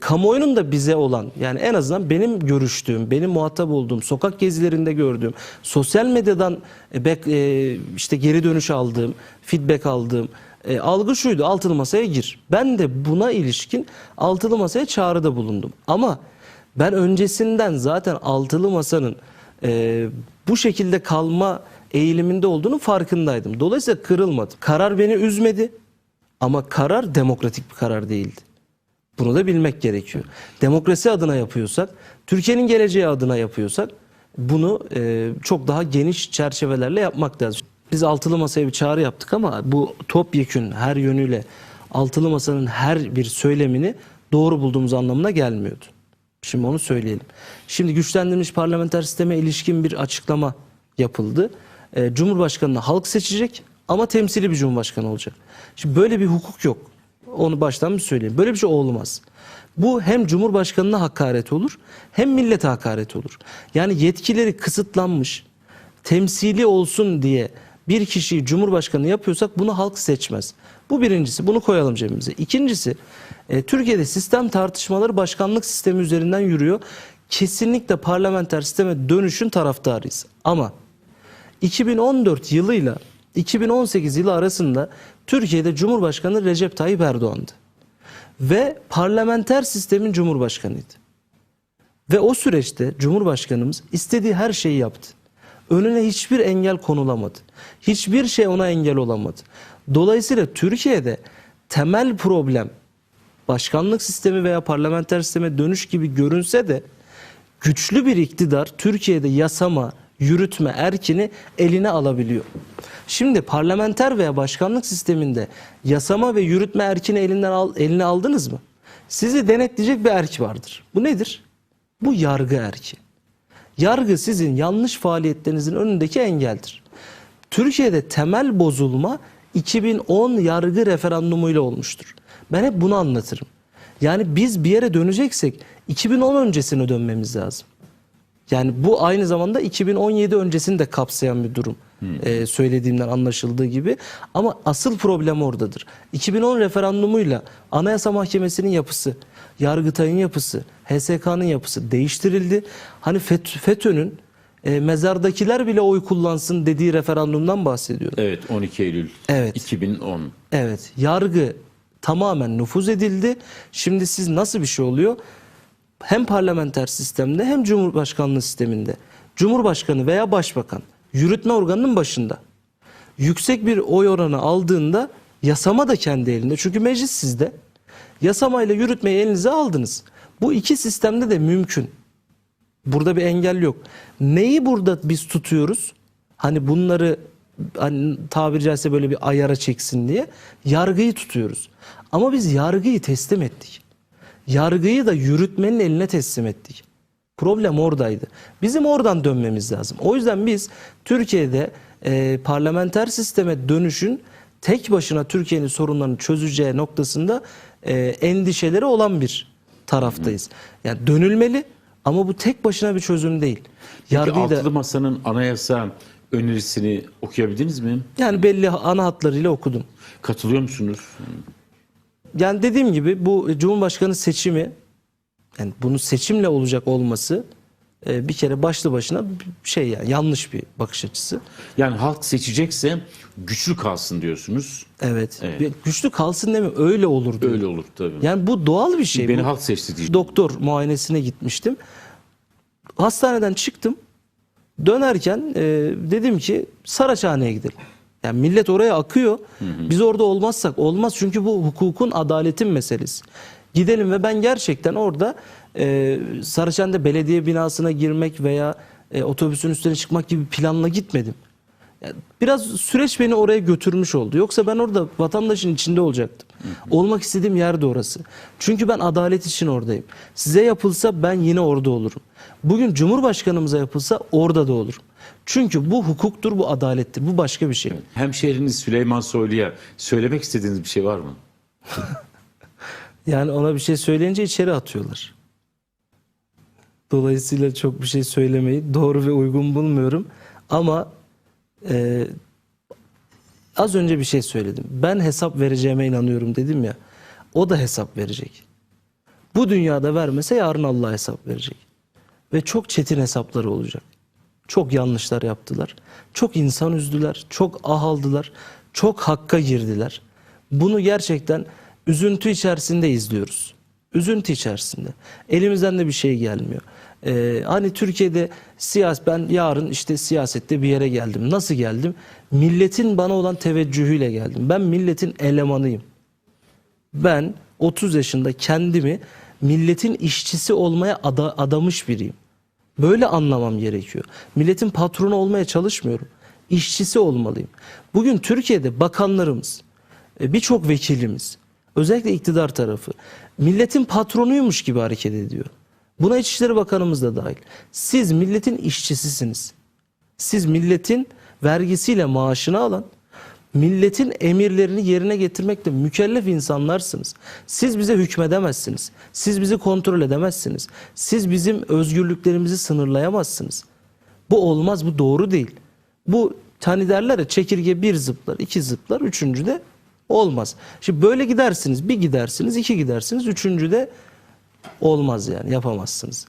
Kamuoyunun da bize olan yani en azından benim görüştüğüm, benim muhatap olduğum, sokak gezilerinde gördüğüm, sosyal medyadan e, e, işte geri dönüş aldığım, feedback aldığım e, algı şuydu altılı masaya gir. Ben de buna ilişkin altılı masaya çağrıda bulundum. Ama ben öncesinden zaten altılı masanın e, bu şekilde kalma eğiliminde olduğunu farkındaydım. Dolayısıyla kırılmadım. Karar beni üzmedi ama karar demokratik bir karar değildi. Bunu da bilmek gerekiyor. Demokrasi adına yapıyorsak, Türkiye'nin geleceği adına yapıyorsak bunu e, çok daha geniş çerçevelerle yapmak lazım. Biz altılı masaya bir çağrı yaptık ama bu topyekün her yönüyle altılı masanın her bir söylemini doğru bulduğumuz anlamına gelmiyordu. Şimdi onu söyleyelim. Şimdi güçlendirilmiş parlamenter sisteme ilişkin bir açıklama yapıldı. E, Cumhurbaşkanını halk seçecek ama temsili bir cumhurbaşkanı olacak. Şimdi böyle bir hukuk yok. Onu baştan bir söyleyeyim. Böyle bir şey olmaz. Bu hem Cumhurbaşkanına hakaret olur hem millete hakaret olur. Yani yetkileri kısıtlanmış, temsili olsun diye bir kişiyi Cumhurbaşkanı yapıyorsak bunu halk seçmez. Bu birincisi. Bunu koyalım cebimize. İkincisi e, Türkiye'de sistem tartışmaları başkanlık sistemi üzerinden yürüyor. Kesinlikle parlamenter sisteme dönüşün taraftarıyız. Ama 2014 yılıyla 2018 yılı arasında Türkiye'de Cumhurbaşkanı Recep Tayyip Erdoğan'dı. Ve parlamenter sistemin Cumhurbaşkanıydı. Ve o süreçte Cumhurbaşkanımız istediği her şeyi yaptı. Önüne hiçbir engel konulamadı. Hiçbir şey ona engel olamadı. Dolayısıyla Türkiye'de temel problem başkanlık sistemi veya parlamenter sisteme dönüş gibi görünse de güçlü bir iktidar Türkiye'de yasama, yürütme erkini eline alabiliyor. Şimdi parlamenter veya başkanlık sisteminde yasama ve yürütme erkini elinden al, eline aldınız mı? Sizi denetleyecek bir erk vardır. Bu nedir? Bu yargı erki. Yargı sizin yanlış faaliyetlerinizin önündeki engeldir. Türkiye'de temel bozulma 2010 yargı referandumuyla olmuştur. Ben hep bunu anlatırım. Yani biz bir yere döneceksek 2010 öncesine dönmemiz lazım. Yani bu aynı zamanda 2017 öncesini de kapsayan bir durum. Ee, söylediğimden anlaşıldığı gibi. Ama asıl problem oradadır. 2010 referandumuyla Anayasa Mahkemesi'nin yapısı, Yargıtay'ın yapısı, HSK'nın yapısı değiştirildi. Hani FET- FETÖ'nün e, mezardakiler bile oy kullansın dediği referandumdan bahsediyorum. Evet 12 Eylül Evet. 2010. Evet, yargı tamamen nüfuz edildi. Şimdi siz nasıl bir şey oluyor? Hem parlamenter sistemde hem cumhurbaşkanlığı sisteminde cumhurbaşkanı veya başbakan yürütme organının başında yüksek bir oy oranı aldığında yasama da kendi elinde. Çünkü meclis sizde. Yasamayla yürütmeyi elinize aldınız. Bu iki sistemde de mümkün. Burada bir engel yok. Neyi burada biz tutuyoruz? Hani bunları hani tabiri caizse böyle bir ayara çeksin diye yargıyı tutuyoruz. Ama biz yargıyı teslim ettik. Yargıyı da yürütmenin eline teslim ettik. Problem oradaydı. Bizim oradan dönmemiz lazım. O yüzden biz Türkiye'de e, parlamenter sisteme dönüşün tek başına Türkiye'nin sorunlarını çözeceği noktasında e, endişeleri olan bir taraftayız. Yani dönülmeli ama bu tek başına bir çözüm değil. Peki Yargıyı da Altılı Masa'nın anayasa önerisini okuyabildiniz mi? yani belli ana hatlarıyla okudum. Katılıyor musunuz? Yani dediğim gibi bu Cumhurbaşkanı seçimi yani bunu seçimle olacak olması e, bir kere başlı başına şey yani yanlış bir bakış açısı. Yani halk seçecekse güçlü kalsın diyorsunuz. Evet. Evet. Güçlü kalsın deme öyle olur diyor. Öyle olur tabii. Yani bu doğal bir şey. Beni Bu- halk seçti diyeceğim. Doktor muayenesine gitmiştim. Hastaneden çıktım. Dönerken e, dedim ki Saraçhane'ye gidelim. Yani millet oraya akıyor. Biz orada olmazsak olmaz. Çünkü bu hukukun, adaletin meselesi. Gidelim ve ben gerçekten orada e, Saraçhane'de belediye binasına girmek veya e, otobüsün üstüne çıkmak gibi planla gitmedim. Biraz süreç beni oraya götürmüş oldu. Yoksa ben orada vatandaşın içinde olacaktım. Olmak istediğim yer de orası. Çünkü ben adalet için oradayım. Size yapılsa ben yine orada olurum. Bugün Cumhurbaşkanımıza yapılsa orada da olurum. Çünkü bu hukuktur, bu adalettir. Bu başka bir şey. Hemşehriniz Süleyman Soylu'ya söylemek istediğiniz bir şey var mı? Yani ona bir şey söyleyince içeri atıyorlar. Dolayısıyla çok bir şey söylemeyi doğru ve uygun bulmuyorum. Ama e, az önce bir şey söyledim. Ben hesap vereceğime inanıyorum dedim ya. O da hesap verecek. Bu dünyada vermese yarın Allah hesap verecek. Ve çok çetin hesapları olacak. Çok yanlışlar yaptılar. Çok insan üzdüler. Çok ah aldılar. Çok hakka girdiler. Bunu gerçekten üzüntü içerisinde izliyoruz. Üzüntü içerisinde. Elimizden de bir şey gelmiyor. Ee, hani Türkiye'de siyas ben yarın işte siyasette bir yere geldim. Nasıl geldim? Milletin bana olan teveccühüyle geldim. Ben milletin elemanıyım. Ben 30 yaşında kendimi milletin işçisi olmaya ada- adamış biriyim. Böyle anlamam gerekiyor. Milletin patronu olmaya çalışmıyorum. İşçisi olmalıyım. Bugün Türkiye'de bakanlarımız, e, birçok vekilimiz, özellikle iktidar tarafı milletin patronuymuş gibi hareket ediyor. Buna İçişleri Bakanımız da dahil. Siz milletin işçisisiniz. Siz milletin vergisiyle maaşını alan, milletin emirlerini yerine getirmekle mükellef insanlarsınız. Siz bize hükmedemezsiniz. Siz bizi kontrol edemezsiniz. Siz bizim özgürlüklerimizi sınırlayamazsınız. Bu olmaz, bu doğru değil. Bu hani derler ya çekirge bir zıplar, iki zıplar, üçüncü de olmaz. Şimdi böyle gidersiniz, bir gidersiniz, iki gidersiniz, üçüncü de olmaz yani yapamazsınız.